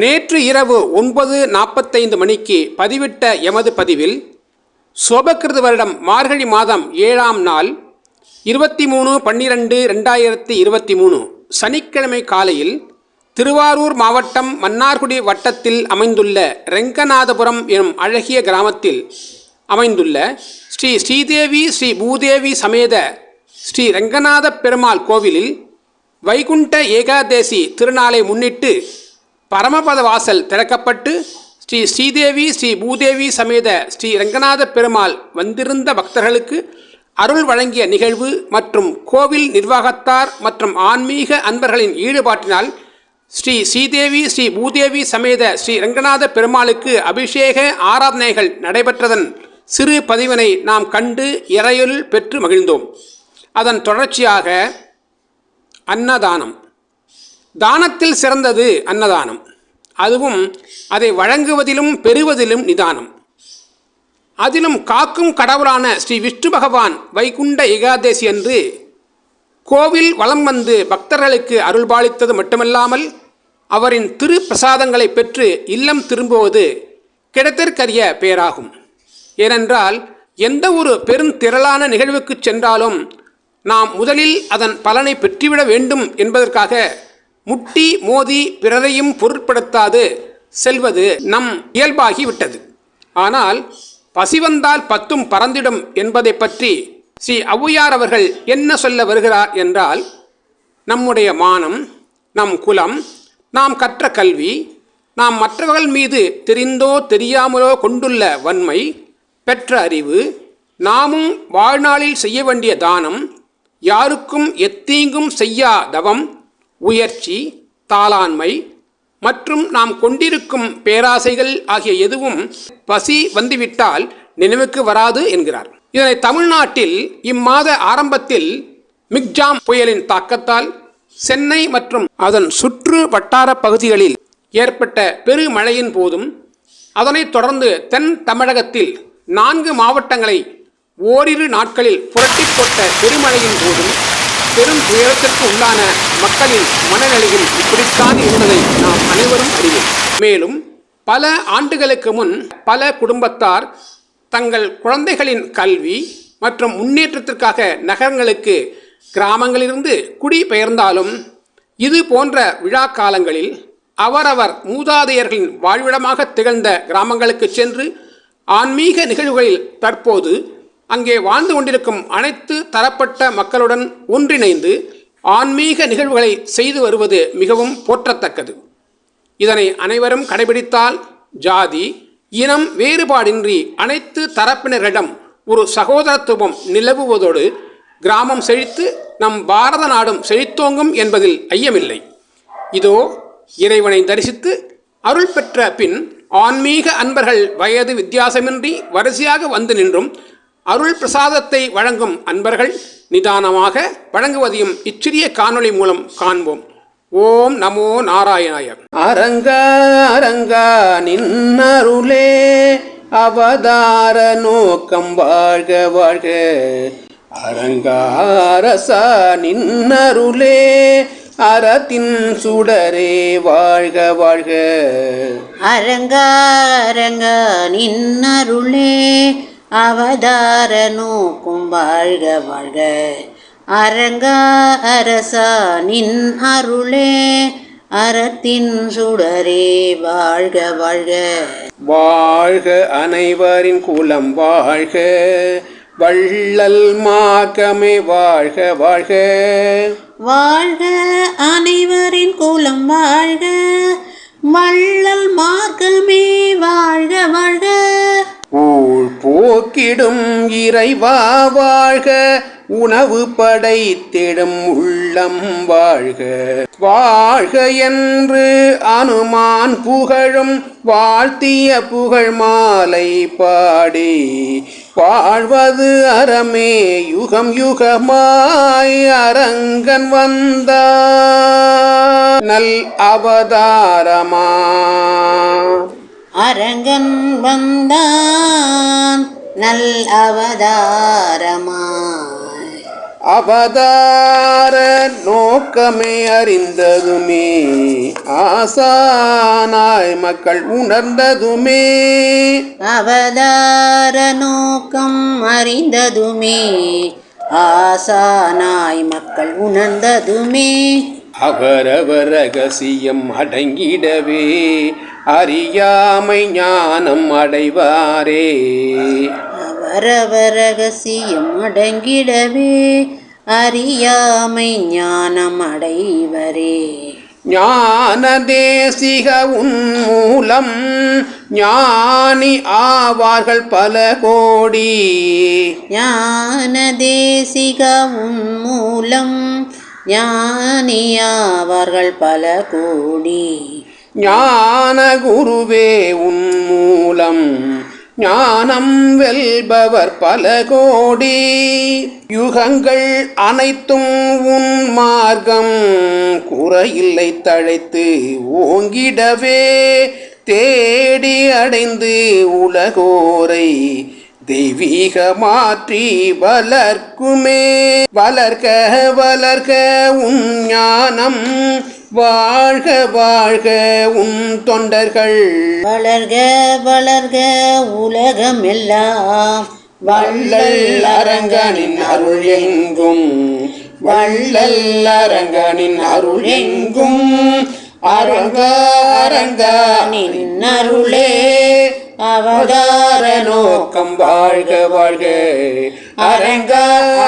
நேற்று இரவு ஒன்பது நாற்பத்தைந்து மணிக்கு பதிவிட்ட எமது பதிவில் சோபகிருத வருடம் மார்கழி மாதம் ஏழாம் நாள் இருபத்தி மூணு பன்னிரெண்டு ரெண்டாயிரத்தி இருபத்தி மூணு சனிக்கிழமை காலையில் திருவாரூர் மாவட்டம் மன்னார்குடி வட்டத்தில் அமைந்துள்ள ரெங்கநாதபுரம் எனும் அழகிய கிராமத்தில் அமைந்துள்ள ஸ்ரீ ஸ்ரீதேவி ஸ்ரீ பூதேவி சமேத ஸ்ரீ ரெங்கநாத பெருமாள் கோவிலில் வைகுண்ட ஏகாதேசி திருநாளை முன்னிட்டு பரமபத வாசல் திறக்கப்பட்டு ஸ்ரீ ஸ்ரீதேவி ஸ்ரீ பூதேவி சமேத ஸ்ரீ ரங்கநாத பெருமாள் வந்திருந்த பக்தர்களுக்கு அருள் வழங்கிய நிகழ்வு மற்றும் கோவில் நிர்வாகத்தார் மற்றும் ஆன்மீக அன்பர்களின் ஈடுபாட்டினால் ஸ்ரீ ஸ்ரீதேவி ஸ்ரீ பூதேவி சமேத ஸ்ரீ ரங்கநாத பெருமாளுக்கு அபிஷேக ஆராதனைகள் நடைபெற்றதன் சிறு பதிவினை நாம் கண்டு இறையுள் பெற்று மகிழ்ந்தோம். அதன் தொடர்ச்சியாக அன்னதானம். தானத்தில் சிறந்தது அன்னதானம். அதுவும் அதை வழங்குவதிலும் பெறுவதிலும் நிதானம். அதிலும் காக்கும் கடவுளான ஸ்ரீ விஷ்ணு பகவான் வைகுண்ட ஏகாதேசி அன்று கோவில் வலம் வந்து பக்தர்களுக்கு அருள்பாலித்தது மட்டுமல்லாமல் அவரின் திரு பிரசாதங்களை பெற்று இல்லம் திரும்புவது கிடைத்திற்கரிய பேராகும். ஏனென்றால் எந்த ஒரு பெருந்திரளான நிகழ்வுக்கு சென்றாலும் நாம் முதலில் அதன் பலனை பெற்றுவிட வேண்டும் என்பதற்காக முட்டி மோதி பிறரையும் பொருட்படுத்தாது. செல்வது நம் இயல்பாகி விட்டது ஆனால் பசி வந்தால் பத்தும் பறந்திடும் என்பதை பற்றி ஸ்ரீ ஔவையார் அவர்கள் என்ன சொல்ல வருகிறார் என்றால் நம்முடைய மானம் நம் குலம் நாம் கற்ற கல்வி நாம் மற்றவர்கள் மீது தெரிந்தோ தெரியாமலோ கொண்டுள்ள வன்மை பெற்ற அறிவு நாமும் வாழ்நாளில் செய்ய வேண்டிய தானம் யாருக்கும் எத்தீங்கும் செய்யா தவம் உயர்ச்சி தாளாண்மை மற்றும் நாம் கொண்டிருக்கும் பேராசைகள் ஆகிய எதுவும் பசி வந்துவிட்டால் நினைவுக்கு வராது என்கிறார். இதனை தமிழ்நாட்டில் இம்மாத ஆரம்பத்தில் மிக்ஜாம் புயலின் தாக்கத்தால் சென்னை மற்றும் அதன் சுற்று வட்டார பகுதிகளில் ஏற்பட்ட பெருமழையின் போதும் அதனைத் தொடர்ந்து தென் தமிழகத்தில் நான்கு மாவட்டங்களை ஓரிரு நாட்களில் புரட்டி போட்ட பெருமழையின் போதும் பெரும் துயரத்திற்கு உள்ளான மக்களின் மனநிலையில் இப்படித்தான் என்பதை நாம் அனைவரும் அறிவோம். மேலும் பல ஆண்டுகளுக்கு முன் பல குடும்பத்தார் தங்கள் குழந்தைகளின் கல்வி மற்றும் முன்னேற்றத்திற்காக நகரங்களுக்கு கிராமங்களிலிருந்து குடிபெயர்ந்தாலும் இது போன்ற விழா காலங்களில் அவரவர் மூதாதையர்களின் வாழ்விடமாக திகழ்ந்த கிராமங்களுக்கு சென்று ஆன்மீக நிகழ்வுகளில் தற்போது அங்கே வாழ்ந்து கொண்டிருக்கும் அனைத்து தரப்பட்ட மக்களுடன் ஒன்றிணைந்து ஆன்மீக நிகழ்வுகளை செய்து வருவது மிகவும் போற்றத்தக்கது. இதனை அனைவரும் கடைபிடித்தால் ஜாதி இனம் வேறுபாடின்றி அனைத்து தரப்பினரிடம் ஒரு சகோதரத்துவம் நிலவுவதோடு கிராமம் செழித்து நம் பாரத நாடும் செழித்தோங்கும் என்பதில் ஐயமில்லை. இதோ இறைவனை தரிசித்து அருள் பெற்ற பின் ஆன்மீக அன்பர்கள் வயது வித்தியாசமின்றி வரிசையாக வந்து நின்றும் அருள் பிரசாதத்தை வழங்கும் அன்பர்கள் நிதானமாக வழங்குவதையும் இச்சிறிய காணொளி மூலம் காண்போம். ஓம் நமோ நாராயணாய அரங்கா அரங்கா நின்னருளே. அவதார நோக்கம் வாழ்க வாழ்க. அரங்காரசா நின்னருளே. அறத்தின் சுடரே வாழ்க வாழ்க. அரங்கா அரங்கா நின்னருளே. அவதார நோக்கும் வாழ்க வாழ்க. அரங்கா அரசா நின் அருளே அறத்தின் சுடரே வாழ்க வாழ்க. வாழ்க அனைவரின் குலம் வாழ்க வள்ளல் மாகமே வாழ்க வாழ்க. வாழ்க அனைவரின் குலம் வாழ்க வள்ளல் மார்க்கமே வாழ்க வாழ்க. போக்கிடும் இறைவா வாழ்க உணவு படைத்திடும் உள்ளம் வாழ்க. வாழ்க என்று அனுமான் புகழும் வாழ்த்திய புகழ் மாலை பாடி. வாழ்வது அறமே யுகம் யுகமாய் அரங்கன் வந்தார் நல் அவதாரமா. அரங்கன் வந்தா. நல் அவதாரமாய். அவதார நோக்கமே அறிந்ததுமே ஆசானாய் மக்கள் உணர்ந்ததுமே. அவதார நோக்கம் அறிந்ததுமே ஆசானாய் மக்கள் உணர்ந்ததுமே. அவரவர் ரகசியம் அடங்கிடவே அறியாமை ஞானம் அடைவாரே. அவரவர் ரகசியம் அடங்கிடவே அறியாமை ஞானம் அடைவரே ஞான தேசிக உன்மூலம் ஞானி ஆவார்கள் பல கோடி. ஞான தேசிக உன்மூலம் ஞானியாவார்கள் பல கோடி. ஞான குருவே உன்மூலம் ஞானம் வெல்பவர் பல கோடி. யுகங்கள் அனைத்தும் உன் மார்க்கம். குறையில்லை தழைத்து ஓங்கிடவே. தேடி அடைந்து உலகோரை தெய்வீக மாற்றி வளர்க்குமே. வளர்க்க வளர்க்க உன் ஞானம் வாழ்க வாழ்க உன் தொண்டர்கள். வளர்க வளர்க உலகம் எல்லாம் வள்ளல் அரங்கனின் அருள் எங்கும். வள்ளல் அரங்கனின் அருள் எங்கும். அரங்க அரங்க நின் அருளே. அவதார நோக்கம் வாழ்க வாழ்க. அரங்க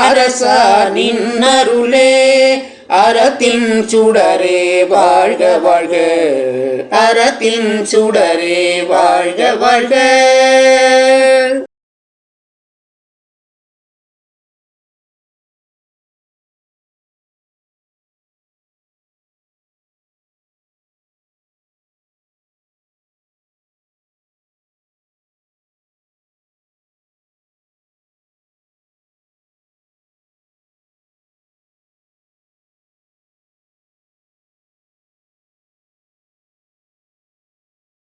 அரசா நின் அருளே. அறத்தின் சுடரே வாழ்க வாழ்க. அறத்தின் சுடரே வாழ்க வாழ்க.